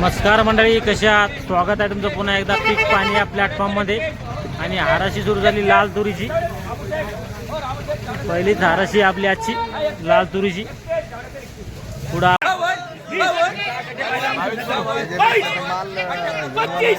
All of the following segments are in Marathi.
नमस्कार मंडळी कशा आहात? स्वागत आहे तुमचं पुन्हा एकदा पीक पाणी या प्लॅटफॉर्ममध्ये आणि हाराशी सुरू झाली लाल तुरीची. पहिलीच हाराशी आपली आजची लाल तुरीची. पुढा पच्चीस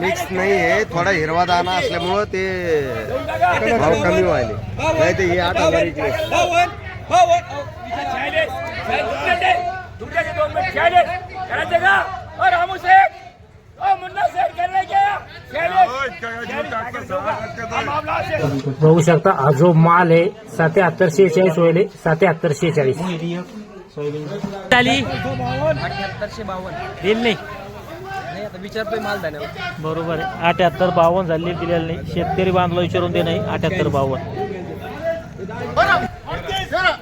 मिक्स नाही आहे थोडा हिरवा दाना असल्यामुळं ते भाव कमी व्हायले. नाही ते हे आठ हजार इकडे. बघू शकता हा जो माल आहे सत्याहत्तर शेहेचाळीस होईल सत्याहत्तर शेहेचाळीस आली अठ्याहत्तरशे बावन्न. दिल नाही. विचारतोय माल धान्यावर बरोबर आहे. अठ्याहत्तर बावन्न झाली दिलेलं नाही. शेतकरी बांधला विचारून दे नाही. अठ्याहत्तर बावन्न. तेरा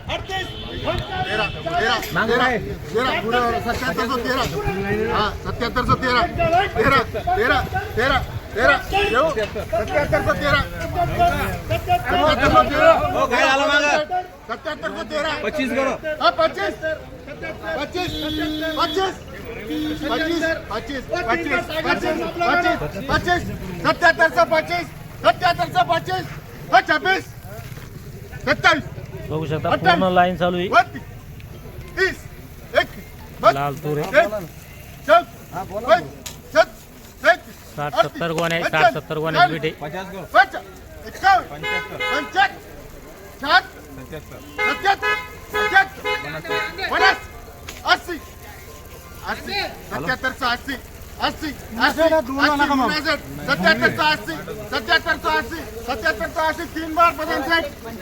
तेरा. तेरा. तेरा तेरा येऊ. सत्याहत्तरशे तेरा. सत्याहत्तरशे तेरा. काय झालं मागं? सत्याहत्तरशे तेरा. पच्चीस करो. हा पच्चीस. पच्चीस. पच्चीस. पच्चीस पच्चीस पच्चीस पच्चीस पच्चीस पच्चीस सत्याहत्तर से बघू शकता लाईन चालू लाल तुरे साठ सत्तर गोण साठ सत्तर गोण आहे मिठे. पंच्याहत्तर अस्सी अस्सी सत्याहत्तरचा अस्सी अस्सी सत्याहत्तरचा अस्सी सत्याहत्तरचा अस्सी सत्याहत्तरचा अस्सी तीन बार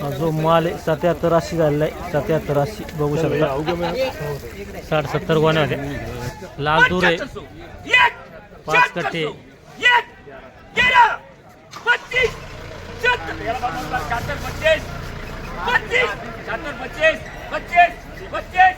हा जो माल आहे सत्याहत्तर अस्सी झालेला आहे सत्याहत्तर अस्सी बघू शकता. साठ सत्तर गोण्या होत्या लाल दूर आहे. पाच कट्टे. पच्चीस पच्चीस पच्चीस पच्चीस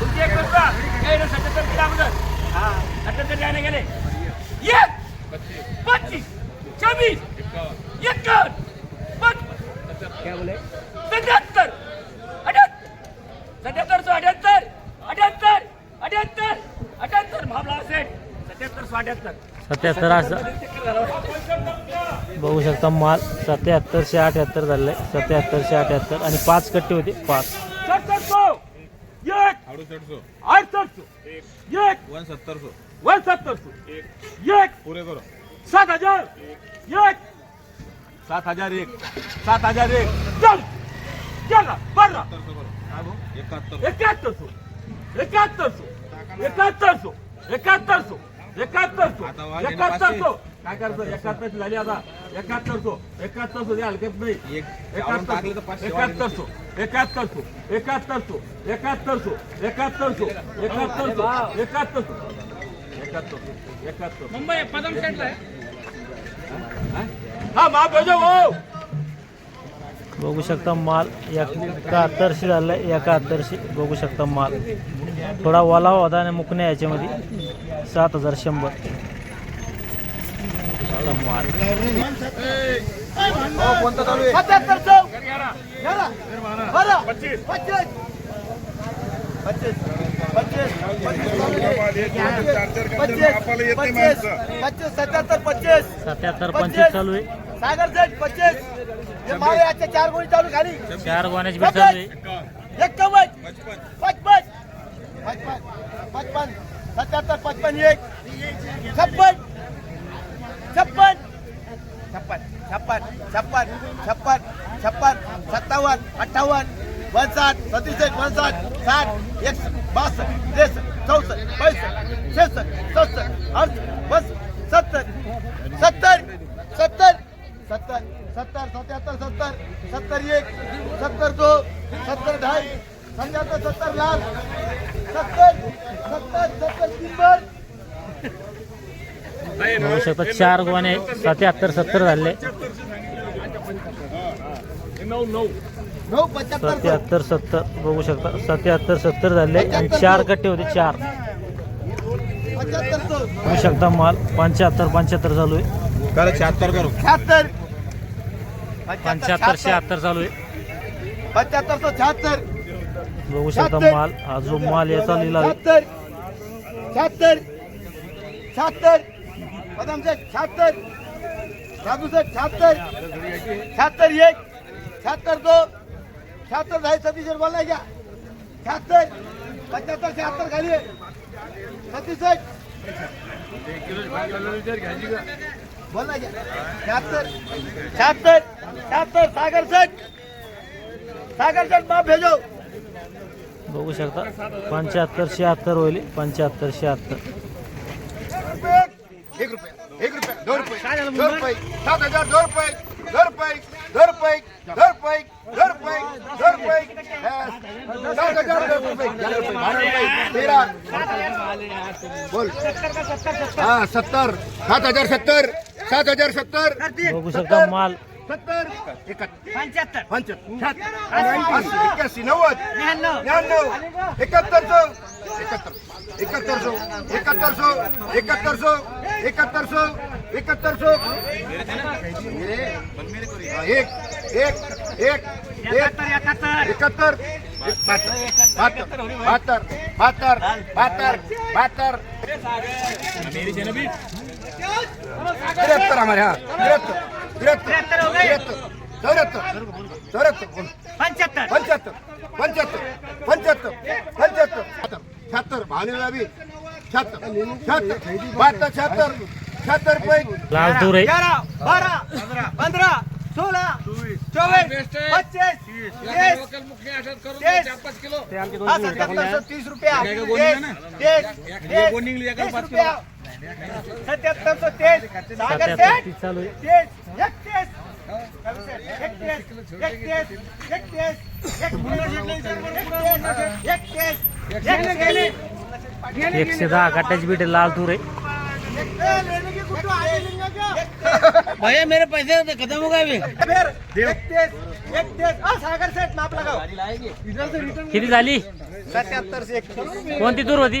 तुमची एक सत्याहत्तर किलो अगोदर? हा. सत्याहत्तर द्यायला गेले? एक पच्चीस. छब्बीस एकावन्न. पच- सत्याहत्तर अठ्याहत्तर. सत्याहत्तर सो अठ्याहत्तर अठ्याहत्तर अठ्याहत्तर अठ्याहत्तर. भाबला असेल. सत्याहत्तर सो अठ्याहत्तर. सत्याहत्तर असं बघू शकता माल सत्याहत्तरशे अठ्याहत्तर झालेलं आहे सत्याहत्तरशे अठ्याहत्तर. आणि पाच कट्टे होते. पाच. सत्तर सो एक. अडुसष्टशे अडसष्ट एक. वन वन सत्तर सो एक. पुरे करो. सात हजार. एक. सात हजार एक. सात हजार एक. चल. चला. बरं. एकाहत्तर एकाहत्तर सो एकाहत्तर सो एकाहत्तर सो एकाहत्तर सो एकाहत्तर चो एकाहत्तर काय करतो एकाहत्तर झाली आता एकाहत्तर चो एकाहत्तर चो हलकत नाही एकाहत्तर एकाहत्तर एकाहत्तर चो एकाहत्तर चो एकाहत्तर चो एकाहत्तर चो एकाहत्तर चो एकाहत्तर चो हा बघू शकता माल एकाहत्तरशी झालं एकाहत्तरशी बघू शकता माल थोडा ओलावा होता आणि मुकण्या याच्यामध्ये. सात हजार शंभर. सत्याहत्तर पंचवीस चालू आहे. सागर सेठ पच्चीस. चार गोळी चालू खाली चार गोण्याची भेट चालू आहे. एक्कावन्न पचपन पचपन पचपन सत्याहत्तर पचपन एक छप्पन छप्पन छप्पन छप्पन छप्पन छप्पन छप्पन सत्तावन्न अठ्ठावन्न वनसाठ एक वनसाठ साठ एक बासष्ट त्रेसष्ट चौसष्ट पैसष्ट छेसष्ट सदुसष्ट अडुसष्ट बस सत्तर सत्तर सत्तर सत्तर सत्तर सत्याहत्तर सत्तर सत्तर एक सत्तर दो सत्तर ढाई पंच्याहत्तर सत्तर लाख शकता चार गोणे सत्याहत्तर सत्तर झाले. सत्याहत्तर सत्तर बघू शकता. सत्याहत्तर सत्तर झाले आणि चार कट्टे होते चार. बघू शकता माल. पंच्याहत्तर पंच्याहत्तर चालू आहे. करा शहात्तर करू. शहात्तर. पंच्याहत्तर शहात्तर चालू आहे. पंच्याहत्तर सो शहात्तर. बघू शकता माल हा जो माल याचा लिहिला शहात्तर शहात्तर शहात्तर बदाम शेठ शहात्तर साधुसष्ट शहात्तर शहात्तर एक. शहात्तर दो. शहात्तर ढाई सतीश बोलला घ्या शहात्तर पंच्याहत्तर शहात्तर खाली. आहे. सतीसष्ट बोलला घ्या शहात्तर शहात्तर शहात्तर सागर सेठ सागर सेठ माफ भेजो. शकता पंच्याहत्तर शहात्तर होईल पंच्याहत्तर शहात्तर एक रुपया एक रुपया दोन रुपये दोन रुपये सात हजार दोन रुपये दोन रुपये दोन रुपये दोन रुपये दोन रुपये दोन रुपये सात हजार दोन रुपये दहा रुपये, बारा रुपये तेरा बोल हा सत्तर सात हजार सत्तर सात हजार सत्तर बघू शकता माल सत्तर पंच्याहत्तर. पंच्याहत्तर. एक्क्याऐंशी नव्वद ब्याण्णव एकाहत्तर सौ एकाहत्तर सौ एकाहत्तर सौ एकाहत्तर. सौ एकाहत्तर सौ एकाहत्तर सौ एक एक एक एक एकाहत्तर बहत्तर. बहत्तर. बहत्तर. बहत्तर. बहत्तर. तिहत्तर हमारे यहाँ तिहत्तर तिहत्तर तिहत्तर चौहत्तर चौहत्तर पंच्याहत्तर. पंच्याहत्तर. पंच्याहत्तर. पंच्याहत्तर. पंच्याहत्तर. शहात्तर भावनेला बी. शहात्तर शहात्तर बहात्तर. शहात्तर शहात्तर आहे. बारा पंधरा सोळा चोवीस पच्चीस तीस हा, रुपया. सत्याहत्तर सौ तीस. सागर एकशे दहा कट्ट्याची बीट आहे लाल तूर आहे भैया मेरे पैसे खत्म हो गए आ सागर सेठ माप लगाओ इधर से रिटर्न किती झाली? सत्याहत्तर से एकतीस कोणती तूर होती?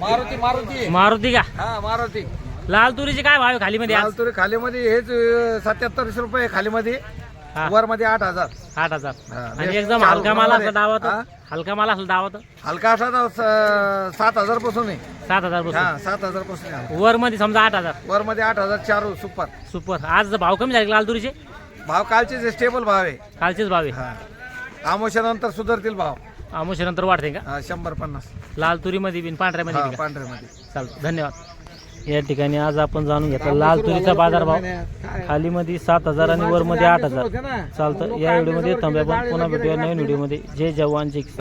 मारुती मारुती. मारुती का? हा मारुती. लाल तुरीचे काय भाव आहे खाली मध्ये आज? लालतुरी खालीमध्ये हेच सत्याहत्तरशे रुपये खालीमध्ये. हा. वर मध्ये आठ हजार. आठ हजार. हा. आणि एकदम हलका माल असला. दावत? हा? हलका माल असला दावत? हलका असा तर सात हजारपासून आहे. सात हजार हा बसून सात हजारपासून आहे वर मध्ये समजा आठ हजार. वर मध्ये आठ हजार चार सुपर. सुपर. आज भाव कमी झाले का लाल तुरीचे भाव कालचे स्टेबल भाव आहे. कालचेच भाव आहे. हा. आमोशानंतर सुधारतील भाव. आमुषानंतर वाढते का? हा शंभर पन्नास. लाल तुरीमध्ये बिन पांढऱ्यामध्ये हा बी का? पांढऱ्यामध्ये. चालतं. धन्यवाद. या ठिकाणी आज आपण जाणून घेतला लाल तुरीचा बाजारभाव खालीमध्ये सात हजार आणि वरमध्ये आठ हजार. चालतं या व्हिडिओमध्ये थांब्या पण पुन्हा भेटूया नवीन व्हिडिओमध्ये. जय जवान जय